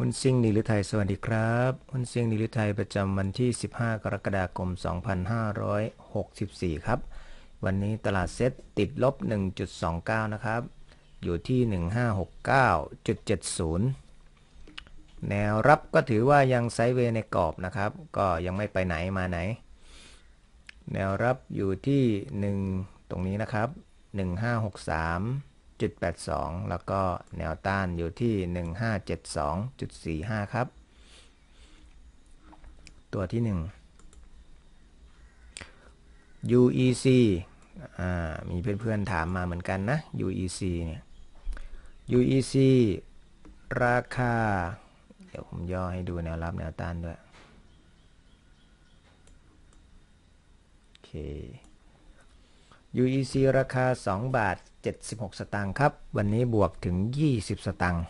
หุ้นซิงนิลิไทยสวัสดีครับหุ้นซิงนิลิไทยประจำวันที่ 15 กรกฎาคม 2564 ครับ วันนี้ตลาดเซ็ตติดลบ 1.29 นะครับ อยู่ที่ 1569.70 แนวรับก็ถือว่ายังไซด์เวในกรอบนะครับ ก็ยังไม่ไปไหนมาไหน แนวรับอยู่ที่ 1 ตรงนี้นะครับ 1563 1.82 แล้วก็แนวต้านอยู่ที่ 1572.45 ครับ ตัวที่ 1 UEC มีเพื่อนๆถามมาเหมือนกันนะ UEC เนี่ย UEC ราคา เดี๋ยวผมย่อให้ดูแนวรับแนวต้านด้วย โอเค UEC ราคา 2 บาท 76 สตางค์ครับ วันนี้บวกถึง 20 สตางค์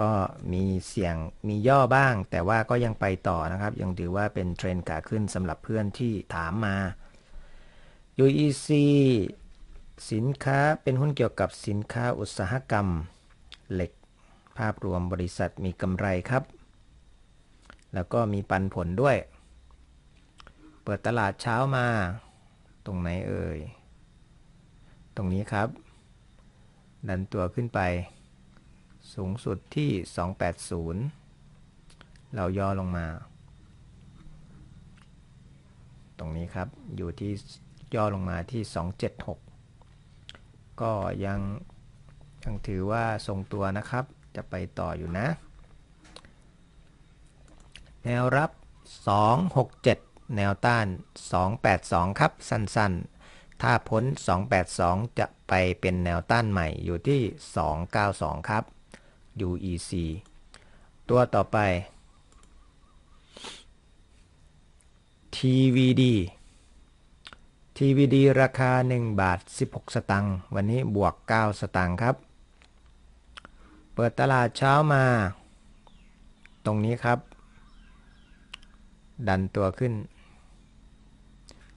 ก็มีเสี่ยงมีย่อบ้าง แต่ว่าก็ยังไปต่อนะครับ ยังถือว่าเป็นเทรนด์ขาขึ้นสำหรับเพื่อนที่ถามมา UEC สินค้าเป็นหุ้นเกี่ยวกับสินค้าอุตสาหกรรมเหล็ก ภาพรวมบริษัทมีกำไรครับ แล้วก็มีปันผลด้วย เปิดตลาดเช้ามา ตรงไหนเอ่ย ตรงนี้ครับ ดันตัวขึ้นไป สูงสุดที่ 280 เราย่อลงมา ตรงนี้ครับ อยู่ที่ย่อลงมาที่ 276 ก็ยังยังถือว่าทรงตัวนะครับ จะไปต่ออยู่นะ แนวรับ 267 แนวต้าน 282 ครับ สั้นๆ ถ้าพ้น 282 จะไปเป็นแนวต้านใหม่อยู่ที่ 292 ครับ UEC ตัวต่อไป TVD TVD ราคา 1 บาท 16 สตังค์ วันนี้บวก 9 สตังค์ครับ เปิดตลาดเช้ามา ตรงนี้ครับ ดันตัวขึ้น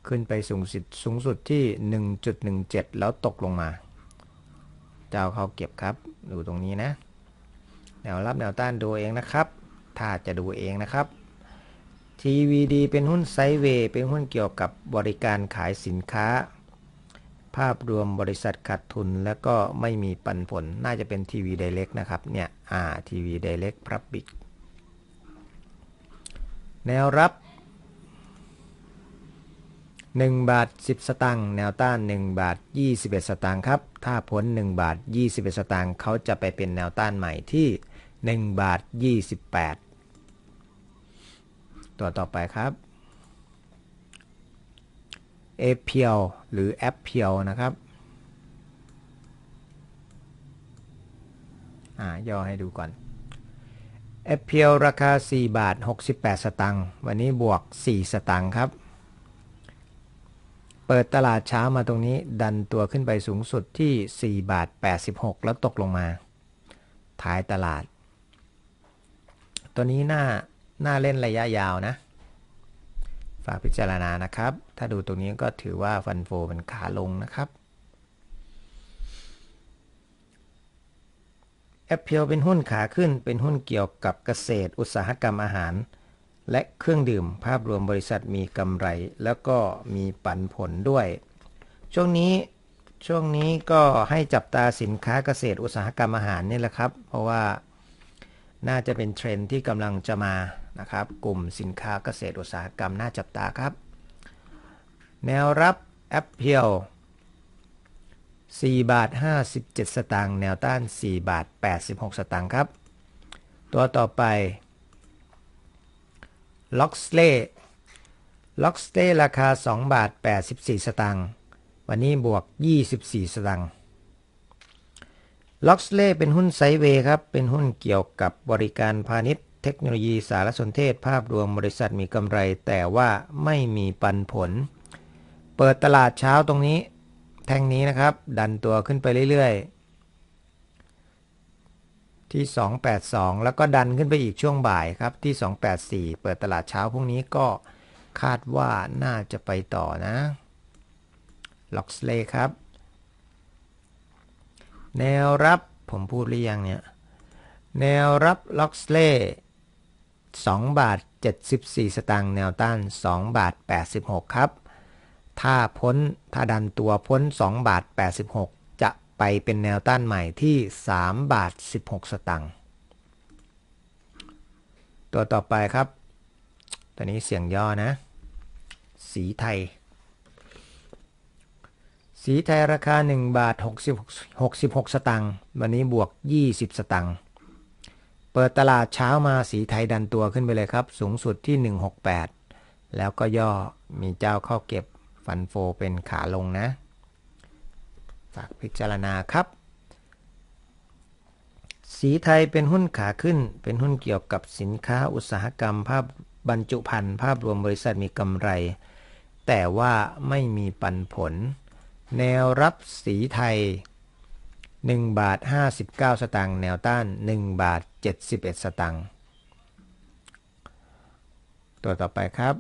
ขึ้นไปสูงสุดสูงสุดที่ 1.17 แล้วตกลงมา เจ้าเขาเก็บครับ ดูตรงนี้นะ แนวรับแนวต้านดูเองนะครับ ถ้าจะดูเองนะครับ TVD เป็นหุ้นไซเวย์เป็นหุ้นเกี่ยวกับบริการขายสินค้า ภาพรวมบริษัทขาดทุนแล้วก็ไม่มีปันผล น่าจะเป็นทีวีไดเรกนะครับ เนี่ย อ่าทีวีไดเรกพับบิกแนวรับ 1 บาท 10 สตางค์แนวต้าน 1 บาท 21 สตางค์ครับ ถ้าพ้น 1 บาท 21 สตางค์เขาจะไปเป็นแนวต้านใหม่ที่ 1 บาท 28 ตัวต่อไปครับเอเพียวหรือแอปเพียวนะครับอ่าย่อให้ดูก่อนแอปเพียวราคา 4 บาท 68 สตางค์วันนี้บวก 4 สตางค์ครับ เปิดตลาดเช้ามาตรงนี้ ดันตัวขึ้นไปสูงสุดที่ 4 บาท 86 แล้วตกลงมา ท้ายตลาด ตัวนี้น่าน่าเล่นระยะยาวนะ ฝากพิจารณานะครับ ถ้าดูตรงนี้ก็ถือว่าฟันโฟเป็นขาลงนะครับแอปเพียวเป็นหุ้นขาขึ้นเป็นหุ้นเกี่ยวกับเกษตรอุตสาหกรรมอาหาร และเครื่องดื่มภาพรวมบริษัทมีกำไร แล้วก็มีปันผลด้วย ช่วงนี้ช่วงนี้ก็ให้จับตาสินค้าเกษตรอุตสาหกรรมอาหารนี่แหละครับ เพราะว่าน่าจะเป็นเทรนที่กำลังจะมานะครับ กลุ่มสินค้าเกษตรอุตสาหกรรมน่าจับตาครับ แนวรับแอปเพียว4บาท57 สตางค์แนวต้าน 4 บาท 86 สตางค์ครับ ตัวต่อไป ล็อกสเล่ล็อกสเล่ราคา 2 บาท 84 สตางค์ วันนี้บวก 24 สตางค์ ล็อกสเล่เป็นหุ้นไซเวย์ครับ เป็นหุ้นเกี่ยวกับบริการพาณิชย์ เทคโนโลยีสารสนเทศภาพรวมบริษัทมีกำไร แต่ว่าไม่มีปันผล เปิดตลาดเช้าตรงนี้ แท่งนี้นะครับ ดันตัวขึ้นไปเรื่อยๆ ที่ 282 แล้วก็ดันขึ้นไปอีกช่วงบ่ายครับที่ 284 เปิดตลาดเช้าพรุ่งนี้ก็คาดว่าน่าจะไปต่อนะล็อกสเลครับ แนวรับผมพูดหรือยังเนี่ย แนวรับล็อกสเล่2บาท 74 สตางค์แนวต้าน 2 บาท 86 ครับ ถ้าพ้นถ้าดันตัวพ้น 2 บาท 86 ไปเป็นแนวต้านใหม่ที่ 3 บาท 16 สตางค์ตัวต่อไปครับตัวนี้เสียงย่อนะ สีไทย สีไทยราคา 1 บาท 60 66 สตางค์ วันนี้บวก 20 สตางค์ เปิดตลาดเช้ามาสีไทยดันตัวขึ้นไปเลยครับ สูงสุดที่ 168 แล้วก็ย่อมีเจ้าเข้าเก็บฟันโฟเป็นขาลงนะ ฝากพิจารณาครับ สีไทยเป็นหุ้นขาขึ้น เป็นหุ้นเกี่ยวกับสินค้าอุตสาหกรรม ภาพบรรจุภัณฑ์ภาพรวมบริษัทมีกำไร แต่ว่าไม่มีปันผล แนวรับสีไทย1บาท59 สตางค์แนวต้าน 1 บาท 71 สตางค์ตัวต่อไปครับ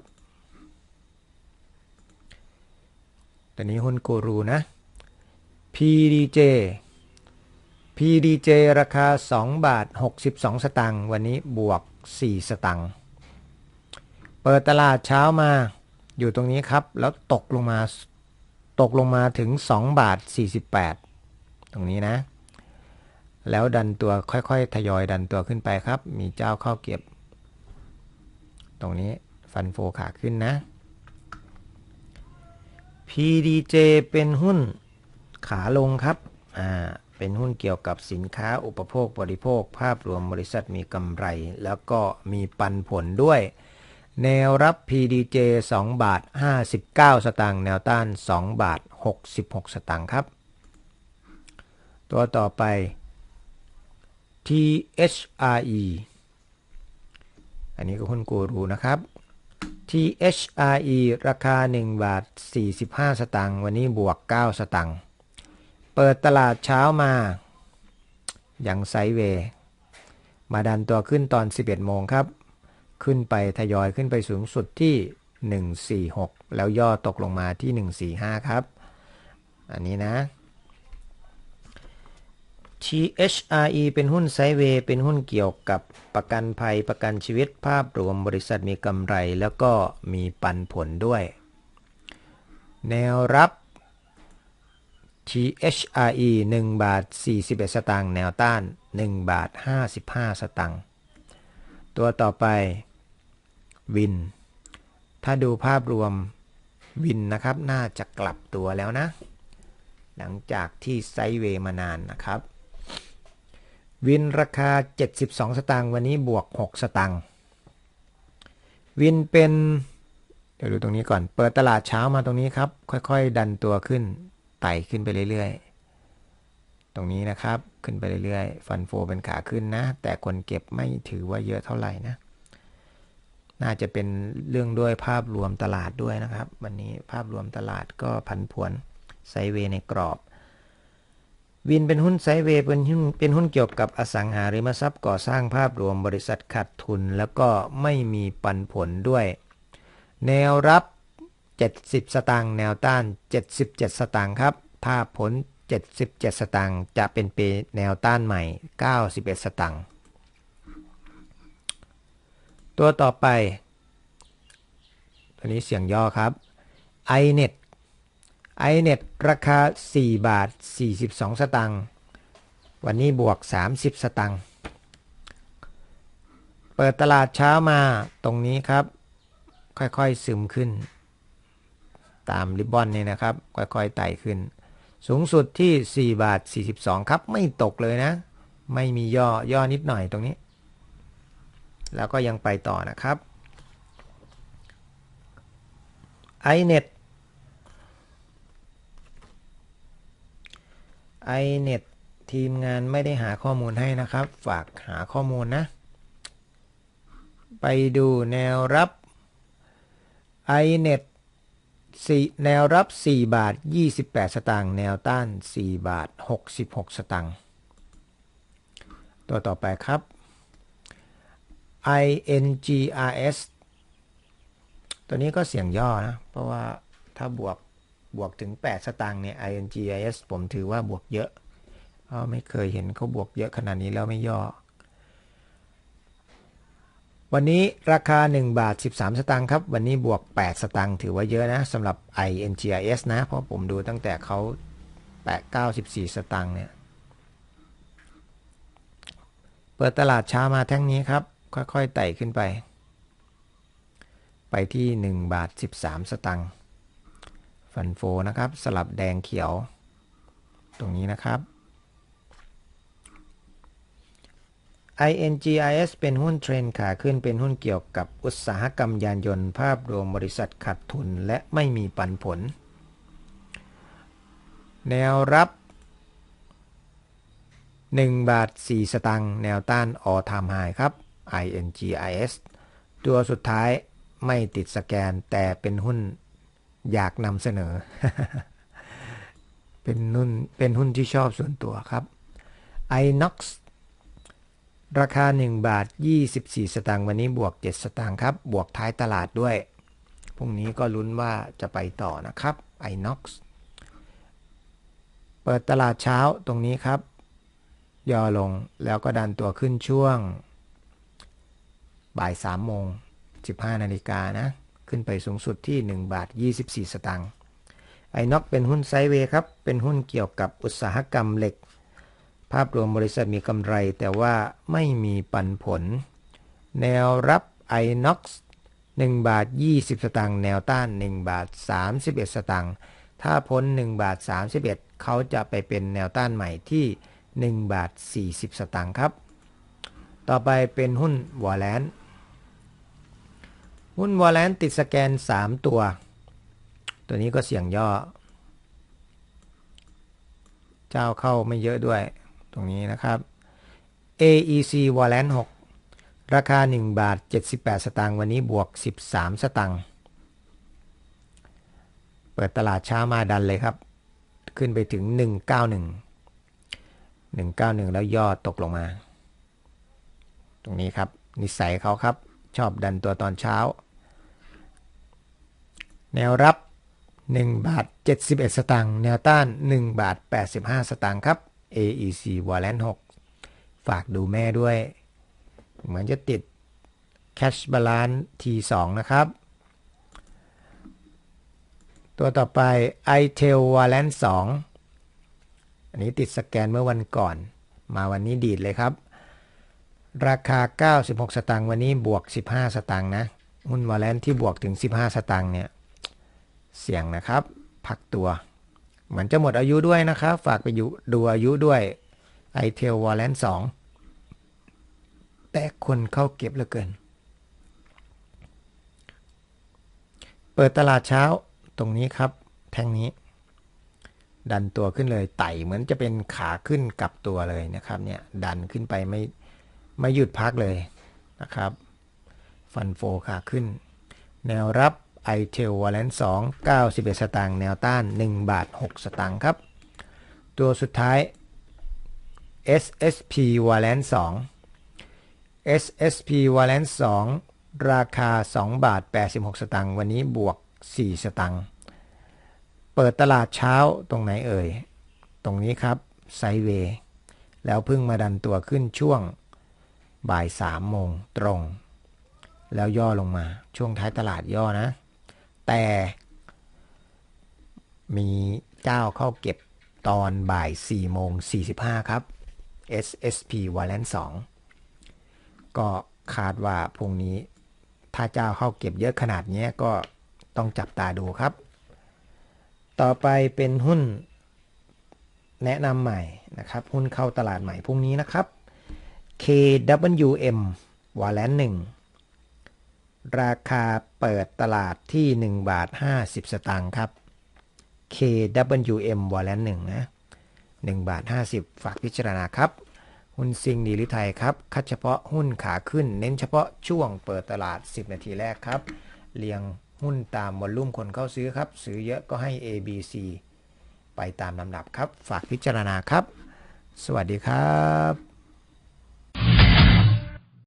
ตัวนี้หุ้นกูรูนะ PDJ PDJ ราคา 2 บาท 62 สตางค์วันนี้บวก 4 สตางค์เปิดตลาดเช้ามาอยู่ตรงนี้ครับ แล้วตกลงมาตกลงมาถึง 2 บาท 48 ตรงนี้นะ แล้วดันตัวค่อยๆ ทยอยดันตัวขึ้นไปครับ มีเจ้าเข้าเก็บ ตรงนี้ฟันโฟขาขึ้นนะ PDJ เป็นหุ้น ขาลงครับอ่าเป็นหุ้นเกี่ยวกับสินค้าอุปโภคบริโภค ภาพรวมบริษัทมีกำไร แล้วก็มีปันผลด้วย แนวรับ PDJ 2 บาท 59 สตางค์แนวต้าน 2 บาท 66 สตางค์ครับ ตัวต่อไป THRE อันนี้ก็หุ้นกูรูนะครับ THRE ราคา 1 บาท 45 สตางค์วันนี้บวก 9 สตางค์ เปิดตลาดเช้ามา อย่างไซเวย์มาดันตัวขึ้นตอน 11 โมงครับ ขึ้นไปทยอยขึ้นไปสูงสุดที่ 146 แล้วย่อตกลงมาที่ 145 ครับ อันนี้นะ THRE เป็นหุ้นไซเวย์เป็นหุ้นเกี่ยวกับประกันภัยประกันชีวิตภาพรวมบริษัทมีกำไรแล้วก็มีปันผลด้วย แนวรับ THRE 1 บาท 41 สตางค์แนวต้าน 1 บาท 55 สตางค์ตัวต่อไปวิน ถ้าดูภาพรวมวินนะครับ น่าจะกลับตัวแล้วนะ หลังจากที่ไซเวย์มานานนะครับ วินราคา 72 สตางค์วันนี้บวก 6 สตางค์วินเป็น เดี๋ยวดูตรงนี้ก่อน เปิดตลาดเช้ามาตรงนี้ครับ ค่อยๆ ดันตัวขึ้น ไต่ขึ้นไปเรื่อยๆ ตรงนี้นะครับขึ้นไปเรื่อยๆ ฟันโฟเป็นขาขึ้นนะ แต่คนเก็บไม่ถือว่าเยอะเท่าไหร่นะ น่าจะเป็นเรื่องด้วยภาพรวมตลาดด้วยนะครับ วันนี้ภาพรวมตลาดก็ผันผวนไซเวในกรอบ วินเป็นหุ้นไซเวเป็นหุ้นเป็นหุ้นเกี่ยวกับอสังหาริมทรัพย์ก่อสร้างภาพรวมบริษัทขาดทุน แล้วก็ไม่มีปันผลด้วย แนวรับ 70 สตางค์แนวต้าน 77 สตางค์ครับ ถ้าผล 77 สตางค์จะเป็นเปแนวต้านใหม่ 91 สตางค์ตัวต่อไป ตัวนี้เสียงย่อครับ iNet iNet ราคา 4 บาท 42 สตางค์วันนี้บวก 30 สตางค์เปิดตลาดเช้ามาตรงนี้ครับ ค่อยๆซึมขึ้น ตามริบบอนนี่นะครับ ค่อยๆไต่ขึ้น สูงสุดที่ 4 บาท 42 ครับ ไม่ตกเลยนะ ไม่มีย่อย่อนิดหน่อยตรงนี้ แล้วก็ยังไปต่อนะครับ iNet iNet ทีมงานไม่ได้หาข้อมูลให้นะครับ ฝากหาข้อมูลนะ ไปดูแนวรับ iNet 4แนวรับ 4 บาท 28 สตางค์ แนวต้าน 4 บาท 66 สตางค์ ตัวต่อไปครับ INGRS ตัวนี้ก็เสียงย่อนะ เพราะว่าถ้าบวกบวกถึง 8 สตางค์เนี่ย INGIS ผมถือว่าบวกเยอะ เพราะไม่เคยเห็นเขาบวกเยอะขนาดนี้แล้วไม่ย่อ วันนี้ราคา 1 บาท 13 สตางค์ครับ วันนี้บวก 8 สตางค์ถือว่าเยอะนะสำหรับ INGIS นะ เพราะผมดูตั้งแต่เขาแปะ94 สตางค์เนี่ย เปิดตลาดเช้ามาแท่งนี้ครับ ค่อยๆไต่ขึ้นไป ไปที่ 1 บาท 13 สตางค์ฟันโฟนะครับ สลับแดงเขียว ตรงนี้นะครับ INGIS เป็นหุ้นเทรนขาขึ้นเป็นหุ้นเกี่ยวกับอุตสาหกรรมยานยนต์ ภาพรวมบริษัทขาดทุนและไม่มีปันผล แนวรับ 1 บาท 4 สตังค์แนวต้าน all time high ครับ INGIS ตัวสุดท้ายไม่ติดสแกนแต่เป็นหุ้นอยากนำเสนอ เป็นหุ้นเป็นหุ้นที่ชอบส่วนตัวครับ iNox ราคา 1 บาท 24 สตางค์วันนี้บวก 7 สตางค์ครับ บวกท้ายตลาดด้วย พรุ่งนี้ก็ลุ้นว่าจะไปต่อนะครับ iNox เปิดตลาดเช้าตรงนี้ครับ ย่อลงแล้วก็ดันตัวขึ้นช่วง บ่าย3โมง 15 นาฬิกานะ ขึ้นไปสูงสุดที่ 1 บาท 24 สตางค์ไอน็อกเป็นหุ้นไซเวย์ครับ เป็นหุ้นเกี่ยวกับอุตสาหกรรมเหล็ก ภาพรวมบริษัทมีกำไรแต่ว่าไม่มีปันผล แนวรับ iNox 1บาท 20 สตางค์แนวต้าน 1 บาท 31 สตางค์ถ้าพ้น 1 บาท 31 เขาจะไปเป็นแนวต้านใหม่ที่ 1 บาท 40 สตางค์ครับ ต่อไปเป็นหุ้นวอลเลนหุ้นวอลเลนติดสแกน 3 ตัว ตัวนี้ก็เสี่ยงย่อ เจ้าเข้าไม่เยอะด้วย ตรงนี้นะครับ AEC w a l l a n 6ราคา 1 บาท 78 สตางค์วันนี้บวก 13 สตางค์เปิดตลาดเช้ามาดันเลยครับ ขึ้นไปถึง 191 191 แล้วย่อตกลงมา ตรงนี้ครับ นิสัยเขาครับ ชอบดันตัวตอนเช้า แนวรับ 1 บาท 71 สตางค์แนวต้าน 1 บาท 85 สตางค์ครับ AEC w a l l a n 6ฝากดูแม่ด้วย เหมือนจะติด Cash Balance T2 นะครับ ตัวต่อไป iTel w a l l a n 2อันนี้ติดสแกนเมื่อวันก่อน มาวันนี้ดีดเลยครับ ราคา 96 สตางค์วันนี้บวก 15 สตางค์นะหุ้นวอลเลนที่บวกถึง 15 สตางค์เนี่ย เสี่ยงนะครับ พักตัว มือนจะหมดอายุด้วยนะครับ ฝากไปดูอายุด้วย i t e l w a l l a n 2แต่คนเข้าเก็บเหลือเกิน เปิดตลาดเช้าตรงนี้ครับ แท่งนี้ ดันตัวขึ้นเลยไต่เหมือนจะเป็นขาขึ้นกับตัวเลยนะครับเนี่ยดันขึ้นไปไม่ไม่หยุดพักเลยนะครับ ฟันโฟขาขึ้น แนวรับ i t e l w a l l a n 2 91 สตางค์แนวต้าน 1 บาท 6 สตางค์ครับ ตัวสุดท้าย SSP w a l l a n 2 SSP w a l l a n 2 ราคา 2 บาท 86 สตางค์วันนี้บวก 4 สตางค์เปิดตลาดเช้าตรงไหนเอ่ย ตรงนี้ครับไซเวย์แล้วเพิ่งมาดันตัวขึ้นช่วงบ่าย3โมงตรง แล้วย่อลงมาช่วงท้ายตลาดย่อนะ แต่มีเจ้าเข้าเก็บตอนบ่าย4โมง45 ครับ SSP w a l l a n 2ก็คาดว่าพรุ่งนี้ถ้าเจ้าเข้าเก็บเยอะขนาดนี้ก็ต้องจับตาดูครับ ต่อไปเป็นหุ้นแนะนำใหม่นะครับ หุ้นเข้าตลาดใหม่พรุ่งนี้นะครับ KWM w a l l a n 1 ราคาเปิดตลาดที่ 1 บาท 50 สตางค์ครับ KWM วอลเลนหนึ่งนะ1บาท 50 ฝากพิจารณาครับ หุ้นซิงดีลิไทยครับ คัดเฉพาะหุ้นขาขึ้น เน้นเฉพาะช่วงเปิดตลาด 10 นาทีแรกครับ เรียงหุ้นตามวอลลุ่มคนเข้าซื้อครับ ซื้อเยอะก็ให้ ABC ไปตามลำดับครับ ฝากพิจารณาครับ สวัสดีครับ